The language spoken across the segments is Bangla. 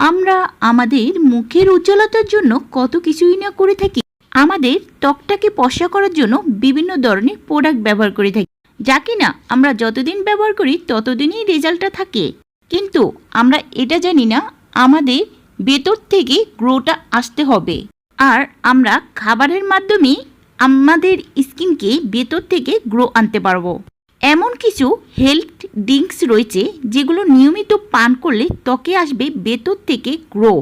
আমরা আমাদের মুখের উজ্জ্বলতার জন্য কত কিছুই না করে থাকি। আমাদের ত্বকটাকে পশা করার জন্য বিভিন্ন ধরনের প্রোডাক্ট ব্যবহার করে থাকি। যা কিনা আমরা যতদিন ব্যবহার করি ততদিনই রেজাল্টটা থাকে। কিন্তু আমরা এটা জানি না, আমাদের ভেতর থেকে গ্রোটা আসতে হবে। আর আমরা খাবারের মাধ্যমে আমাদের স্কিনকে ভেতর থেকে গ্রো আনতে পারব। এমন কিছু হেলথ ড্রিঙ্কস রয়েছে যেগুলো নিয়মিত পান করলে ত্বকে আসবে ভেতর থেকে গ্রো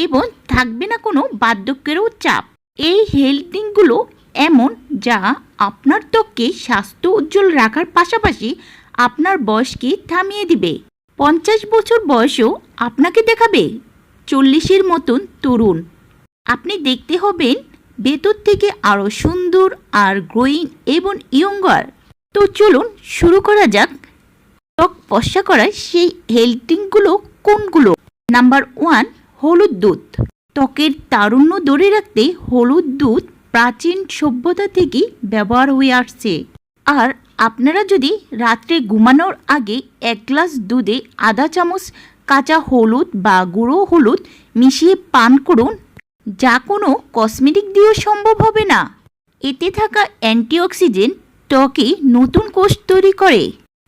এবং থাকবে না কোনো বার্ধক্যেরও চাপ। এই হেলথ ড্রিঙ্কগুলো এমন যা আপনার ত্বককে স্বাস্থ্য উজ্জ্বল রাখার পাশাপাশি আপনার বয়সকে থামিয়ে দিবে। পঞ্চাশ বছর বয়সেও আপনাকে দেখাবে চল্লিশের মতন তরুণ। আপনি দেখতে হবেন ভেতর থেকে আরও সুন্দর আর গ্রোয়িং এবং ইয়ঙ্গার। তো চলুন শুরু করা যাক। ত্বক পশা করার সেই হেলথিংগুলো কোনগুলো? নাম্বার ওয়ান, হলুদ দুধ। ত্বকের তারুণ্য ধরে রাখতে হলুদ দুধ প্রাচীন সভ্যতা থেকেই ব্যবহার হয়ে আসছে। আর আপনারা যদি রাত্রে ঘুমানোর আগে এক গ্লাস দুধে আধা চামচ কাঁচা হলুদ বা গুঁড়ো হলুদ মিশিয়ে পান করুন, যা কোনো কসমেটিক দিয়েও সম্ভব হবে না। এতে থাকা অ্যান্টিঅক্সিডেন্ট ত্বকে নতুন কোষ তৈরি করে।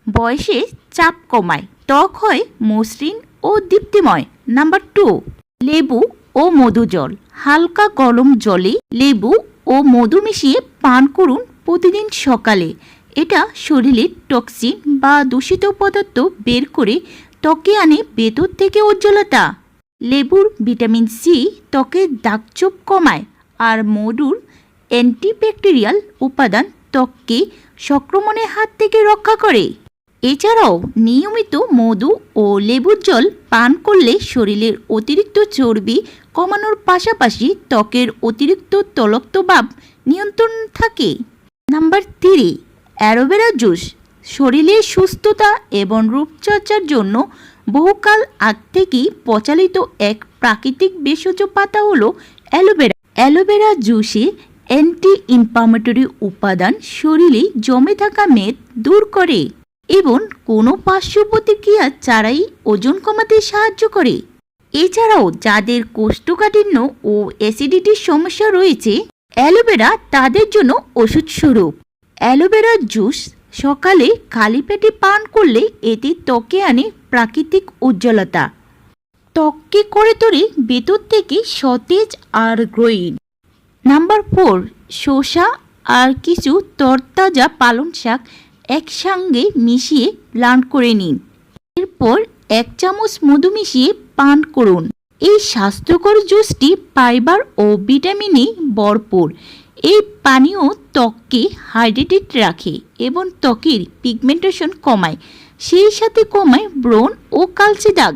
বয়সে চাপ কমায়। ত্বক হয় মসৃণ ও দীপ্তিময়। নাম্বার টু, লেবু ও মধু জল। হালকা গরম জলে লেবু ও মধু মিশিয়ে পান করুন প্রতিদিন সকালে। এটা শরীরের টক্সিন বা দূষিত পদার্থ বের করে ত্বকে আনে ভেতর থেকে উজ্জ্বলতা। লেবুর ভিটামিন সি ত্বকের দাগছোপ কমায় আর মধুর অ্যান্টিব্যাকটেরিয়াল উপাদান ত্বককে সংক্রমণের হাত থেকে রক্ষা করে। এছাড়াও নিয়মিত মধু ও লেবুর জল পান করলে শরীরের অতিরিক্ত চর্বি কমানোর পাশাপাশি ত্বকের অতিরিক্ত তলক্তভাব নিয়ন্ত্রণ থাকে। Number three aloe vera juice. শরীরের সুস্থতা এবং রূপচর্চার জন্য বহুকাল আগ থেকেই প্রচালিত এক প্রাকৃতিক ভেষজ পাতা হলো অ্যালোভেরা। অ্যালোভেরা জুসে অ্যান্টি ইনফ্লামেটরি উপাদান শরীরে জমে থাকা মেদ দূর করে এবং কোনো পার্শ্ব প্রতিক্রিয়া ছাড়াই ওজন কমাতে সাহায্য করে। এছাড়াও যাদের কোষ্ঠকাঠিন্য ও অ্যাসিডিটির সমস্যা রয়েছে, অ্যালোভেরা তাদের জন্য ওষুধ স্বরূপ। অ্যালোভেরা জুস সকালে খালি পেটে পান করলে এতে ত্বকে আনে প্রাকৃতিক উজ্জ্বলতা। ত্বককে করে তোলে ভেতর থেকে সতেজ আর গ্রোয়িং নাম্বার ফোর, শসা আর কিছু তরতাজা পালং শাক একসঙ্গে মিশিয়ে ব্লান্ড করে নিন। এরপর এক চামচ মধু মিশিয়ে পান করুন। এই স্বাস্থ্যকর জুসটি ফাইবার ও ভিটামিনে ভরপুর। এই পানীয় ত্বককে হাইড্রেটেড রাখে এবং ত্বকের পিগমেন্টেশন কমায়, সেই সাথে কমায় ব্রণ ও কালচে দাগ।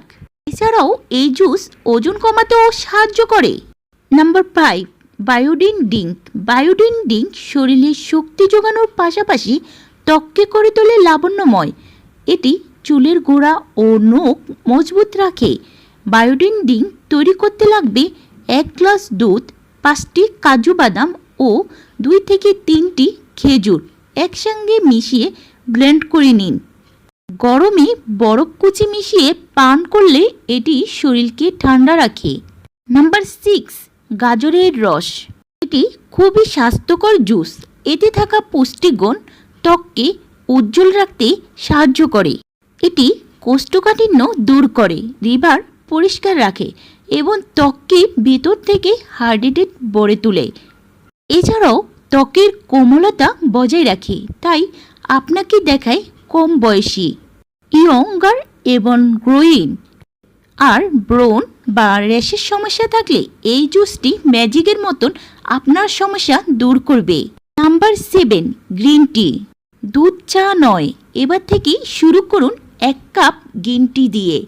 এছাড়াও এই জুস ওজন কমাতেও সাহায্য করে। নাম্বার ফাইভ বায়োডিন ডিঙ্ক। বায়োডিন ডিঙ্ক শরীরে শক্তি যোগানোর পাশাপাশি ত্বককে করে তোলে লাবণ্যময়। এটি চুলের গোড়া ও নখ মজবুত রাখে। বায়োডিন ডিঙ্ক তৈরি করতে লাগবে এক গ্লাস দুধ, পাঁচটি কাজু বাদাম ও দুই থেকে তিনটি খেজুর একসঙ্গে মিশিয়ে ব্লেন্ড করে নিন। গরমে বরফ কুচি মিশিয়ে পান করলে এটি শরীরকে ঠান্ডা রাখে। নাম্বার সিক্স গাজরের রস। এটি খুবই স্বাস্থ্যকর জুস। এতে থাকা পুষ্টিগুণ ত্বককে উজ্জ্বল রাখতে সাহায্য করে। এটি কোষ্ঠকাঠিন্য দূর করে, লিভার পরিষ্কার রাখে এবং ত্বককে ভিতর থেকে হার্ডিটেড গড়ে তোলে। এছাড়াও ত্বকের কোমলতা বজায় রাখে, তাই আপনাকে দেখায় কম বয়সী। ইয়ঙ্গার এবং গ্রোয়িং আর ব্রণ বা র্যাশের সমস্যা থাকলে এই জুসটি ম্যাজিকের মতন আপনার সমস্যা দূর করবে। Number seven, green tea. দুধ চা নয়। এবার থেকেই শুরু করুন এক কাপ গ্রিন টি দিয়ে।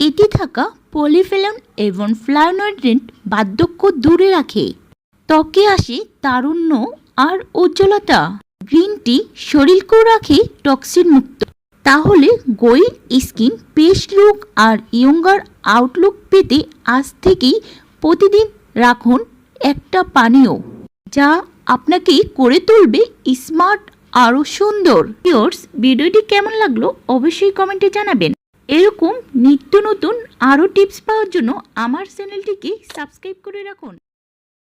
এতে থাকা পলিফেলন এবং ফ্লানোয়েডেন্ট বার্ধক্য দূরে রাখে। ত্বকে আসে তারুণ্য আর উজ্জ্বলতা। গ্রিন টি শরীরকেও রাখে টক্সিন মুক্ত তাহলে গোয়িং স্কিন পেস্ট লুক আর ইয়ঙ্গার আউটলুক পেতে আজ থেকেই প্রতিদিন রাখুন একটা পানীয়, যা আপনাকে করে তুলবে স্মার্ট আরও সুন্দর। ভিউয়ার্স, ভিডিওটি কেমন লাগল অবশ্যই কমেন্টে জানাবেন। এরকম নিত্য নতুন আরও টিপস পাওয়ার জন্য আমার চ্যানেলটিকে সাবস্ক্রাইব করে রাখুন।